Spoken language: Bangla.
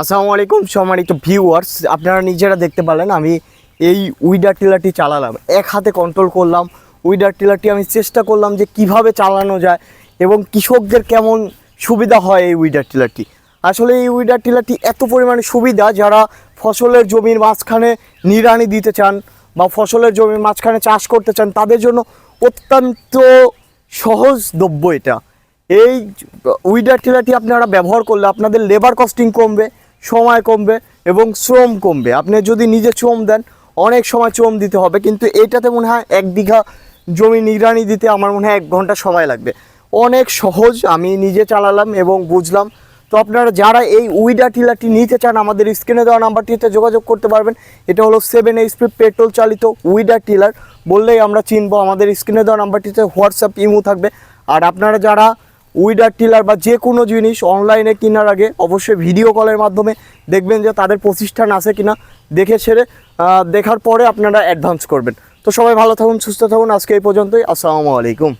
আসসালামু আলাইকুম, সম্মানিত ভিউয়ার্স আপনারা নিজেরা দেখতে পারলেন, আমি এই উইডার টিলারটি চালালাম। এক হাতে কন্ট্রোল করলাম উইডার টিলারটি আমি চেষ্টা করলাম যে কীভাবে চালানো যায় এবং কৃষকদের কেমন সুবিধা হয় এই উইডার টিলারটি আসলে এই উইডার টিলারটি এত পরিমাণে সুবিধা, যারা ফসলের জমির মাঝখানে নিড়ানি দিতে চান বা ফসলের জমির মাঝখানে চাষ করতে চান, তাদের জন্য অত্যন্ত সহজদ্রব্য এটা। এই উইডার টিলারটি আপনারা ব্যবহার করলে আপনাদের লেবার কস্টিং কমবে সময় কমবে এবং শ্রম কমবে। আপনি যদি নিজে শ্রম দেন, অনেক সময় শ্রম দিতে হবে, কিন্তু এটাতে মনে হয় এক বিঘা জমি নিগরানি দিতে আমার মনে হয় এক ঘণ্টা সময় লাগবে। অনেক সহজ, আমি নিজে চালালাম এবং বুঝলাম। তো আপনারা যারা এই উইডা টিলারটি নিতে চান, আমাদের স্ক্রিনে দেওয়া নাম্বারটিতে যোগাযোগ করতে পারবেন। এটা হলো সেভেন এইচপি পেট্রোল চালিত উইডা টিলার। বললেই আমরা চিনবো, আমাদের স্ক্রিনে দেওয়া নাম্বারটিতে হোয়াটসঅ্যাপ ইমো থাকবে। আর আপনারা যারা উইডার টিলার বা যে কোনো জিনিস অনলাইনে কেনার আগে অবশ্যই ভিডিও কলের মাধ্যমে দেখবেন যে তাদের প্রতিষ্ঠান আছে কিনা, দেখে ছেড়ে দেখার পরে আপনারা অ্যাডভান্স করবেন। তো সবাই ভালো থাকুন, সুস্থ থাকুন, আজকে এই পর্যন্তই। আসসালামু আলাইকুম।